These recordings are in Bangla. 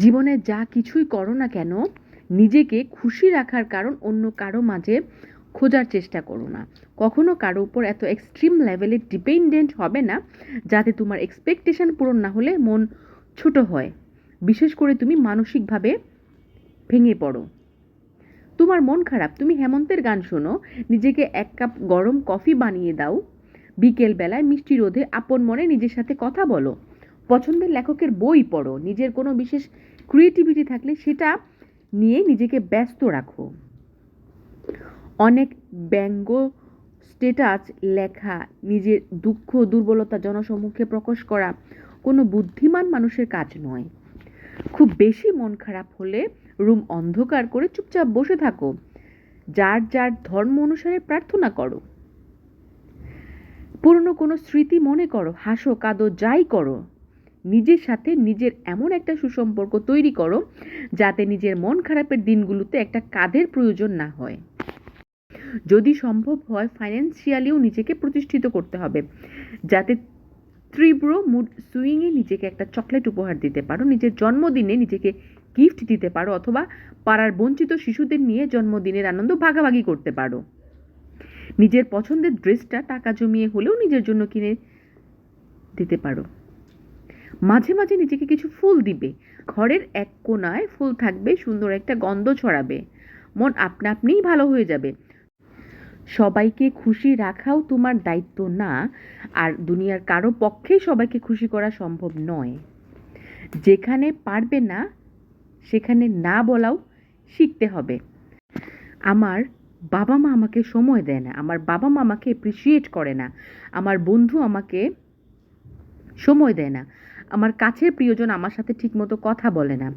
জীবনে যা কিছুই করো না কেন, নিজেকে খুশি রাখার কারণ অন্য কারও মাঝে খোঁজার চেষ্টা করো না। কখনো কারও উপর এত এক্সট্রিম লেভেলে ডিপেন্ডেন্ট হবে না, যাতে তোমার এক্সপেকটেশন পূরণ না হলে মন ছোট হয়। বিশেষ করে তুমি মানসিকভাবে ভেঙে পড়ো। তোমার মন খারাপ। তুমি হেমন্তের গান শোনো। নিজেকে এক কাপ গরম কফি বানিয়ে দাও। বিকেল বেলায় মিষ্টি রোধে আপন মনে নিজের সাথে কথা বলো। পছন্দের লেখকের বই পড়ো, নিজের কোনো বিশেষ ক্রিয়েটিভিটি থাকলে সেটা নিয়ে নিজেকে ব্যস্ত রাখো। অনেক ব্যঙ্গ স্টেটাস লেখা, নিজের দুঃখ, দুর্বলতা, জনসম্মুখে প্রকাশ করা কোনো বুদ্ধিমান মানুষের কাজ নয়। খুব বেশি মন খারাপ হলে রুম অন্ধকার করে চুপচাপ বসে থাকো। যার যার ধর্ম অনুসারে প্রার্থনা করো। পুরনো কোনো স্মৃতি মনে করো, হাসো, কাঁদো, যাই করো। নিজের সাথে নিজের এমন একটা সুসম্পর্ক তৈরি করো যাতে নিজের মন খারাপের দিনগুলোতে একটা কাঁধের প্রয়োজন না হয়। যদি সম্ভব হয় ফাইন্যান্সিয়ালিও নিজেকে প্রতিষ্ঠিত করতে হবে, যাতে তীব্র মুড সুইংয়ে নিজেকে একটা চকলেট উপহার দিতে পারো, নিজের জন্মদিনে নিজেকে গিফট দিতে পারো অথবা পাড়ার বঞ্চিত শিশুদের নিয়ে জন্মদিনের আনন্দ ভাগাভাগি করতে পারো। নিজের পছন্দের ড্রেসটা টাকা জমিয়ে হলেও নিজের জন্য কিনে দিতে পারো। মাঝে মাঝে নিজেকে কিছু ফুল দিবে। ঘরের এক কোণায় ফুল থাকবে, সুন্দর একটা গন্ধ ছড়াবে। মন আপনা আপনিই ভালো হয়ে যাবে। সবাইকে খুশি রাখাও তোমার দায়িত্ব না, আর দুনিয়ার কারও পক্ষেই সবাইকে খুশি করা সম্ভব নয়। যেখানে পারবে না, সেখানে না বলাও শিখতে হবে। আমার বাবা মা আমাকে সময় দেয় না, আমার বাবা মা আমাকে অ্যাপ্রিসিয়েট করে না, আমার বন্ধু আমাকে সময় দেয় না। আমার কাছের প্রিয়জন আমার সাথে ঠিকমতো কথা বলে না।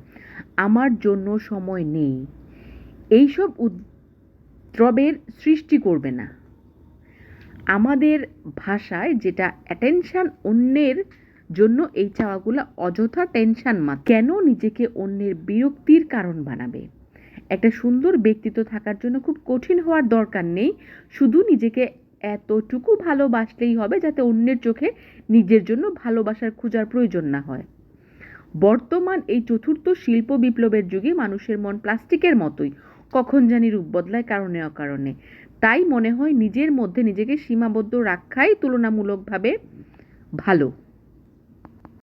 আমার জন্য সময় নেই। এইসব উদ্রবের সৃষ্টি করবে না। আমাদের ভাষায় যেটা অ্যাটেনশান অন্যের জন্য, এই চাওয়াগুলো অযথা টেনশান মা কেন নিজেকে অন্যের বিরক্তির কারণ বানাবে? একটা সুন্দর ব্যক্তিত্ব থাকার জন্য খুব কঠিন হওয়ার দরকার নেই। শুধু নিজেকে এতটুকু ভালোবাসলেই হবে যাতে অন্যের চোখে নিজের জন্য ভালোবাসার খোঁজার প্রয়োজন না হয়। বর্তমান এই চতুর্থ শিল্প বিপ্লবের যুগে মানুষের মন প্লাস্টিকের মতোই। কখন জানি রূপ বদলায় কারণে অকারণে। তাই মনে হয় নিজের মধ্যে নিজেকে সীমাবদ্ধ রাখাই তুলনামূলকভাবে ভালো।